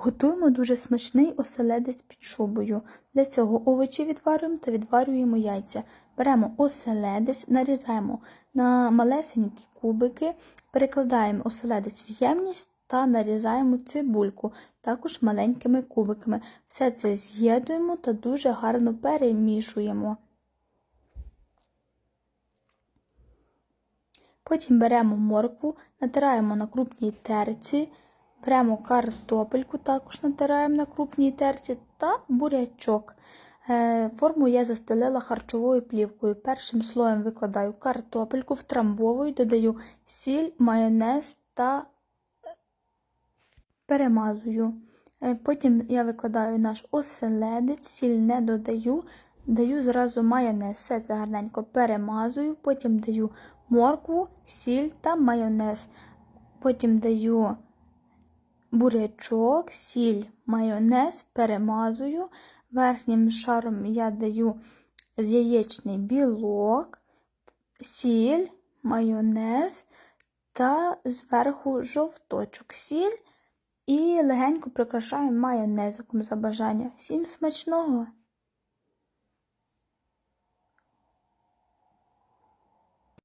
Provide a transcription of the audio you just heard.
Готуємо дуже смачний оселедець під шубою. Для цього овочі відварюємо та відварюємо яйця. Беремо оселедець, нарізаємо на малесенькі кубики, перекладаємо оселедець в ємність та нарізаємо цибульку, також маленькими кубиками. Все це з'єднуємо та дуже гарно перемішуємо. Потім беремо моркву, натираємо на крупній терці, беремо картопельку, також натираємо на крупній терці та бурячок. Е, Форму я застелила харчовою плівкою. Першим слоєм викладаю картопельку, втрамбовую, додаю сіль, майонез та перемазую. Е, Потім я викладаю наш оселедець, сіль не додаю, даю зразу майонез, все це гарненько перемазую, потім даю моркву, сіль та майонез. Потім даю бурячок, сіль, майонез, перемазую. Верхнім шаром я даю яєчний білок, сіль, майонез та зверху жовточок сіль і легенько прикрашаю майонезиком за бажання. Всім смачного!